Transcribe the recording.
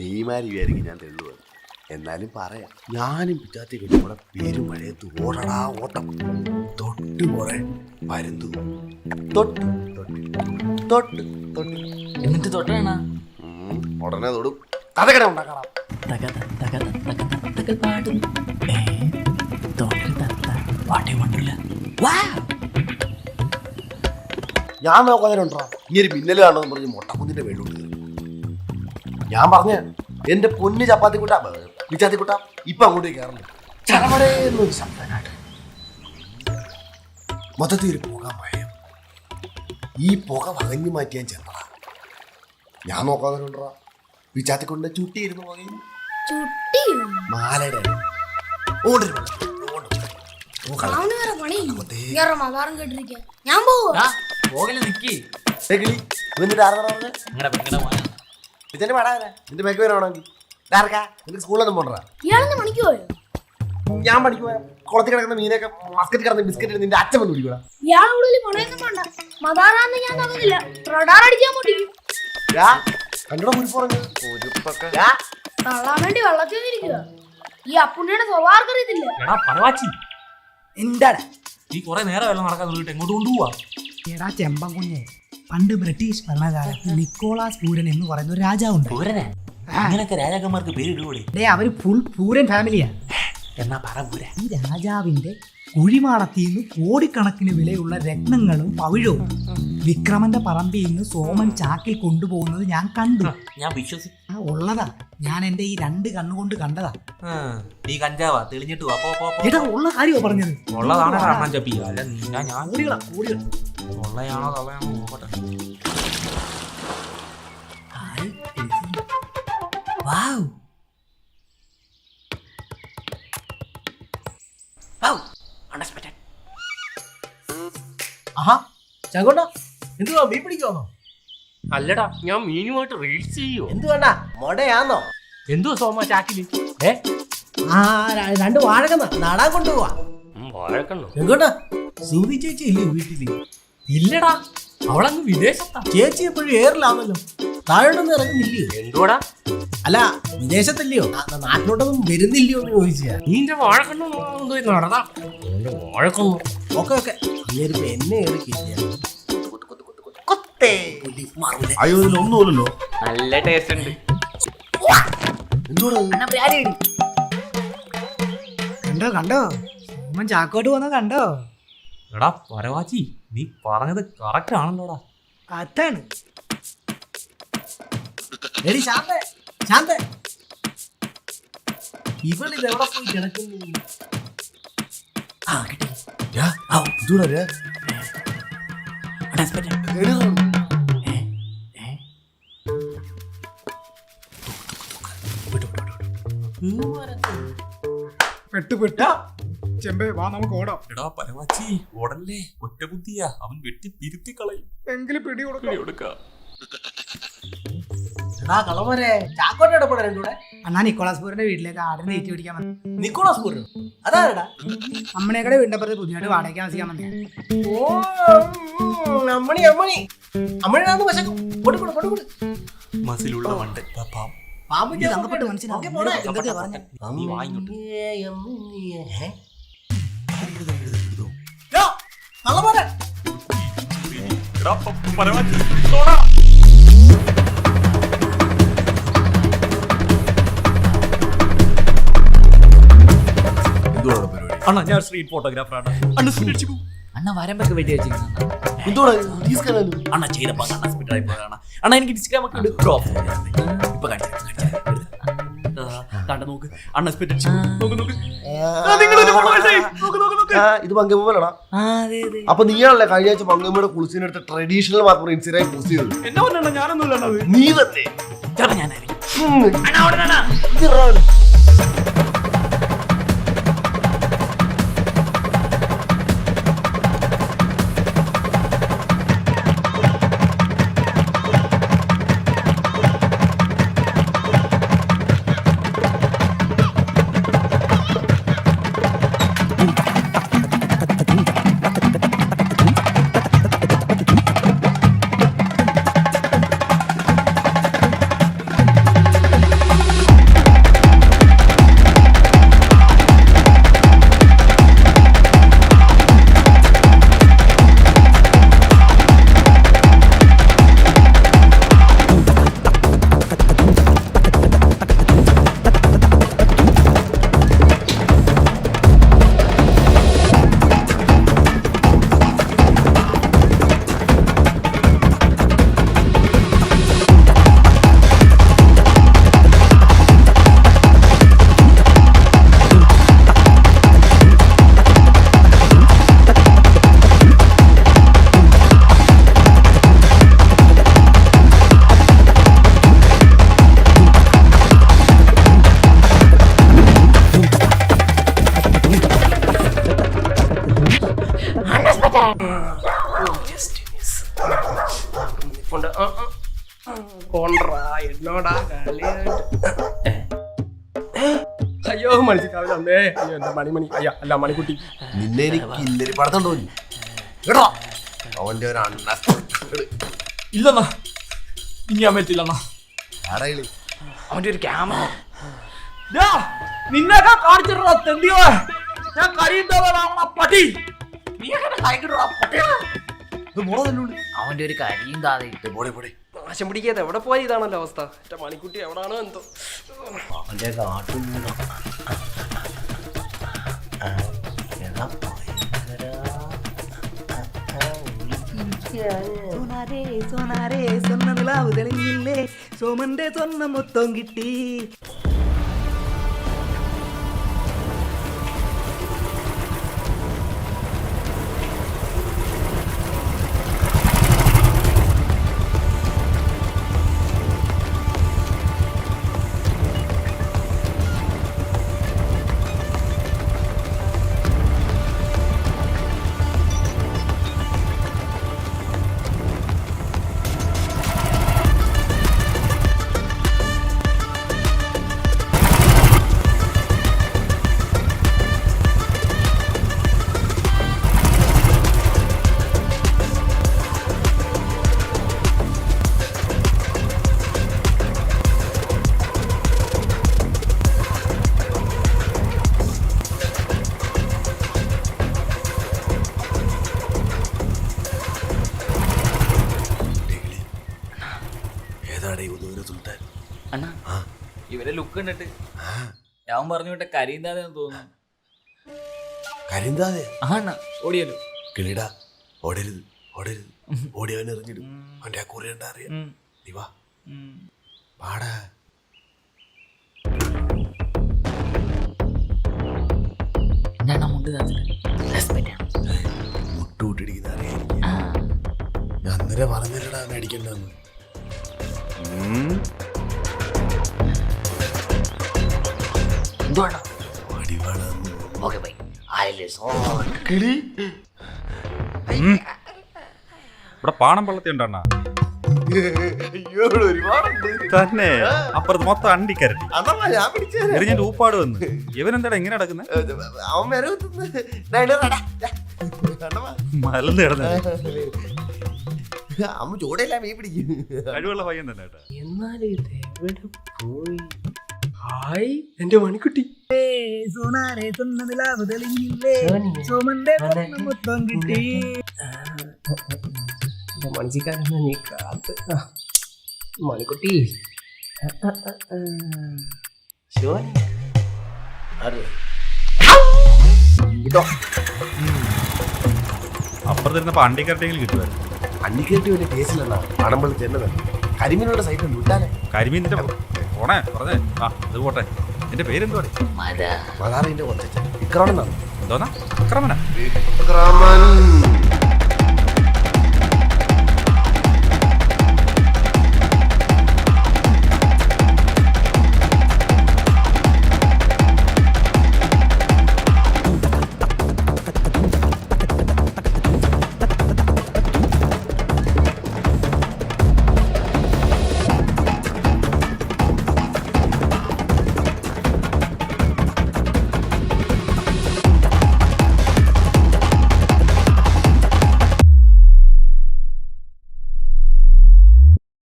നീമാരി വിചാരിക്കും ഞാൻ തെള്ളുക എന്നാലും പറയാം. ഞാനും പിറ്റാത്തി കൂടെ പേരും മഴയത്ത് ഓടടാ ഓട്ടം. തൊട്ട് കുറെ പരുന്തു തൊട്ട് തൊട്ട് തൊട്ട് തൊട്ട്. എന്നിട്ട് തൊട്ടാണ്? ഉടനെ തൊടും. കഥകട ഉണ്ടാക്കണം. ഞാൻ ഇനി നോക്കാതിനുണ്ടോ ഈ ഒരു മിന്നൽ കാണുമെന്ന് പറഞ്ഞ് മുട്ടക്കുന്നിന്റെ കയറി ഞാൻ പറഞ്ഞ എന്റെ പൊന്ന് ചപ്പാത്തി കുട്ട. വിചാത്തി കുട്ട. ഇപ്പൊ അങ്ങോട്ട് കയറുന്നു ചടപടേന്നൊരു ശബ്ദനായിട്ട് മൊത്തത്തിൽ ഒരു പുക മയം ഈ പുക വകഞ്ഞു മാറ്റിയാൻ ചെന്നടാ ഞാൻ നോക്കാതെ വിചാത്തി കൊണ്ട് ചുട്ടിയിരുന്നു പുകയും മാലയുടെ ഞാൻ പോകില്ല നിക്കി. നിങ്ങളുടെ പെങ്ങളുടെ മോനാ. ഇതെന്നെ പാടാനാ നിന്റെ മേക്ക് വരാണെങ്കിൽ ആർക്കാ? നിനക്ക് സ്കൂളിലൊന്നും പോണ്ടാ ഇയാളെന്ന് പണിക്ക് പോയോ ഞാൻ കുളത്തിൽ കിടക്കുന്ന മീനൊക്കെ മസ്കറ്റ് കിടന്ന ബിസ്ക്കറ്റ് നിന്റെ അച്ഛൻ വന്ന് പിടിക്കൂടാ പണയൊന്നും മതാറാന്ന് ഞാൻ നോക്കുന്നില്ല റഡാർ അടിക്കാൻ മുട്ടിക്കും കണ്ടോ തള്ളാൻ വേണ്ടി വെള്ളത്തിൽ നിന്നിരിക്കുക ഈ അപ്പുണ്ണിയുടെ സ്വഭാവം അറിയത്തില്ല? എടാ പറവാച്ചി. എന്താടാ? നീ കുറെ നേരം വെള്ളം നടക്കാൻ നോക്കിട്ട് എങ്ങോട്ട് കൊണ്ടുപോവാ? എടാ ചെമ്പൻ കുഞ്ഞെ. പണ്ട് ബ്രിട്ടീഷ് ഭരണകാലത്ത് നിക്കോളാസ് പൂരൻ എന്ന് പറയുന്ന ഒരു രാജാവുണ്ട്. പൂരനെ? അങ്ങനൊക്കെ രാജാക്കന്മാർക്ക് ഡേ അവർ ഫുൾ പൂരൻ ഫാമിലിയാ. എന്നാ പറ പൂര. ഈ രാജാവിന്റെ കുഴിമാടത്തിൽ നിന്ന് കോടിക്കണക്കിന് വിലയുള്ള രത്നങ്ങളും പവിഴവും വിക്രമന്റെ പറമ്പിൽ നിന്ന് സോമൻ ചാക്കിൽ കൊണ്ടുപോകുന്നത് ഞാൻ കണ്ടു. ഞാൻ വിശ്വസി ആ ഉള്ളതാ. ഞാൻ എന്റെ ഈ രണ്ട് കണ്ണുകൊണ്ട് കണ്ടതാ. നീ കഞ്ചാവാ. തെളിഞ്ഞിട്ട് വാ. പോ പോ, പോ. എടാ ഉള്ള കാര്യമാ പറഞ്ഞത്. ഉള്ളതാണ് കാരണം ചപ്പി? അല്ല നീ ഞാൻ ഞാൻ കോടികളാ കോടികൾ ഉള്ളയാണോ തള്ളയാണോ നോക്കട്ടെ. ചകോട്ടാ എന്തുവാ മീൻ പിടിക്കുവാന്നോ? അല്ലടാ ഞാൻ മീനുമായിട്ട് റീൽസ് ചെയ്യോ എന്തുവേണ്ടാ മൊടയാന്നോ? എന്തുവാ സോമ ചാക്കിൽ ഏ? ആ ര- രണ്ട് വാഴകന്ന നടാൻ കൊണ്ടുപോവാ. വാഴക്കണ്ണോ എങ്ങോട്ടാ? സൂതി ചേച്ചി ഇല്ലേ വീട്ടിൽ? ഇല്ലടാ അവളങ്ങ് വിദേശത്താ. ചേച്ചി എപ്പോഴും ഏറിലാണല്ലോ. താഴോട്ടൊന്നും ഇറങ്ങുന്നില്ലയോ? എന്തുവാടാ? അല്ല വിദേശത്തല്ലയോ? നാ- നാട്ടിലോട്ടൊന്നും വരുന്നില്ലയോ എന്ന് ചോദിച്ചാ. നീന്റെ വാഴക്കണ്ണു നടതാ വാഴക്കണ്ണു. Okay okay. അങ്ങേരിപ്പോ എന്നെ ഏറിക്കില്ല. അയ്യോ ഇതിലൊന്നുമില്ലല്ലോ. നല്ല ടേസ്റ്റ് ഉണ്ട്. എന്തുകൂടെ കണ്ടോ കണ്ടോ? സോമൻ ചാക്കോട്ട് വന്ന കണ്ടോ? എടാ പരവാച്ചി നീ പറഞ്ഞത് കറക്റ്റ് ആണല്ലോടാ അതാണ് എടി ശാന്ത ശാന്ത ഇവളിത് എവിടെ പോയി കിടക്കുന്നു ആ കിട്ടി എന്തുകൂടെ പെട്ടു പെട്ട ചെമ്പേ വാ നമുക്ക് ഓടാം. എടാ പരമാച്ചി ഓടല്ലേ? ഒറ്റ ബുദ്ധിയാ അവൻ വെട്ടി പിരുത്തി കളയും. എങ്കിലും പിടി കൊടുക്കാം. കൊടുക്കാം എടാ കളവരെ ചാക്കോട്ട് ഇടപെടാ രണ്ടൂടെ അണ്ണാ നിക്കോളാസ് പൂരിന്റെ വീട്ടിലേക്ക് ആടിനെ തീറ്റി പിടിക്കാൻ വന്നു. നിക്കോളാസ് പൂരോ അതാരടാ? അമ്മണേക്കടെ വീടിന്റെ പുറത്ത് പുതിയതായിട്ട് വാടകയ്ക്ക് താമസിക്കാൻ വന്നേ. ഓ അമ്മണി അമ്മണി. അമ്മണിയാന്ന് വശം കൊടുക്കൊടു കൊടുക്കൊടു മസിലുള്ള മണ്ട് പാം പാമ്പിന്റെ തങ്കപ്പെട്ട് മനസ്സിലാക്കി എന്തൊക്കെയാ പറഞ്ഞേ നീ വാങ്ങിട്ട് കള്ളമോനെ എടാ പരവാച്ചി തോടാ എന്തുകൂടെ പരിപാടി അണ്ണാ ഞാൻ സ്ട്രീറ്റ് ഫോട്ടോഗ്രാഫറാണ് അണ്ണ സ്പീഡ് അണ്ണ വരമ്പൊക്കെ വെട്ടി വെച്ചിരിക്കുന്ന. അണ്ണ ചെയ്തപ്പോ അണ്ണ സ്പീഡ് ആയി പോയതാണ്. അണ്ണ എനിക്ക് ഇൻസ്റ്റാഗ്രാം ഒക്കെ ഉണ്ട്. ക്രോപ്പ് ഇപ്പൊ കാണിച്ചു നോക്ക്. നോക്ക് നോക്ക്. നിങ്ങളൊരു followers ആയി. നോക്ക് നോക്ക് നോക്ക്. ഇത് പങ്കമ്മലടാ ആ അതെ അതെ. അപ്പൊ നീയാണല്ലേ കഴിഞ്ഞ ആഴ്ച പങ്കമ്മയുടെ കുളിച്ചിനെടുത്ത ട്രഡീഷണൽ മാത്രം ഇൻസിഡന്റ് പോസ്റ്റ് ചെയ്തത്? എന്നെ പറഞ്ഞ ഞാനൊന്നും ഇല്ലണ്ണത് നീ തന്നെ. ചിലപ്പോ ഞാനായിരിക്കും. ഉം. അണ്ണാ അവിടെ. കൊണ്ടാ എന്നോടാ അയ്യോ മണിച്ചിക്കാവില്ല അമ്മേ അയ്യോ എന്താ മണിമണി അയ്യ അല്ല മണിക്കുട്ടി നിന്നെ എനിക്ക് ഇല്ലൊരു പടത്തം തോന്നി കേട്ടോ അവന്റെ ഒരു അണ്ണ ഇല്ലെന്നാ ഇനി അമ്മ എത്തില്ലെന്നാ അവന്റെ ഒരു ക്യാമറ നിന്നെ കാണിച്ചിട്ടുള്ള തെണ്ടിയോ ഞാൻ കഴിയുന്നതോ പട്ടി. അവന്റെ ഒരു കരിയും കാശം പോടെ പോടെ നാശം പിടിക്കാതെ എവിടെ പോയി ഇതാണല്ലോ അവസ്ഥ. എന്റെ മണിക്കുട്ടി എവിടാണോ എന്തോ. അവന്റെ കാട്ടും സോനാരേ സോനാരേ നിലാവ് തെളിഞ്ഞില്ലേ? സോമന്റെ സ്വർണ മൊത്തം കിട്ടി. കണ്ടിട്ട് ഞാൻ പറഞ്ഞു വിട്ട കരിന്താതെ തോന്നുന്നു. കരിന്താതെ? ആ അണ്ണാ ഓടിയല്ലോ. കിളിടാ ഓടരുത് ഓടരുത്. ഓടി അവൻ എറിഞ്ഞിടും. അവന്റെ ആ കുറി കണ്ടാ അറിയാം. നീ വാ. പാടാ. എന്താണ് മുണ്ട് റെസ്പെക്റ്റ് അറിയാം. ആ, ഞാൻ അന്നേരം പറഞ്ഞില്ലടാ മേടിക്കണ്ടെന്ന്. എന്തുവാണോ ഓക്കെ ബൈ. കിളി. ഇവിടെ പാണം പള്ളത്തി ഉണ്ടണ്ണ തന്നെ. അപ്പുറത്ത് മൊത്തം അണ്ടിക്കരട്ടി എറിഞ്ഞിട്ട് ഊപ്പാട് വന്ന്. ഇവനെന്താടാ ഇങ്ങനെ നടക്കുന്നത് മലന്ന് അമ്മ ചൂടയില്ല മീൻ പിടിക്കും. കഴിവുള്ള പയ്യൻ തന്നെ എന്നാലും ഇത് എവിടെ പോയി? ഹായ് എന്റെ മണിക്കുട്ടി. സോനാരേ സ്വർണ നിലാവ് തെളിഞ്ഞില്ലേ സോമന്റെ സ്വർണ മൊത്തം കിട്ടി. എന്റെ മണിച്ചിക്കാരെന്നാ നീ കാത്ത് ആ, മണിക്കുട്ടി. അപ്പുറത്തിരുന്ന അണ്ടിക്കരട്ടെങ്കിലും കിട്ടുമായിരുന്നു പണ്ടിക്കരട്ടി വലിയ കേസിലല്ല പണമ്പള്ളി ചെന്നതാണ് കരിമീനുടെ സൈറ്റ് ഉണ്ട് വിട്ടാലേ. കരിമീൻ നിന്റെ പോണേ പറഞ്ഞേ. ആ അത് പോട്ടെ. എന്റെ പേരെന്തോ? മര. മതാറിന്റെ കൊച്ചച്ഛൻ. വിക്രമൻ എന്നാണ്. എന്തോന്നാ? അക്രമന വിക്രമൻ.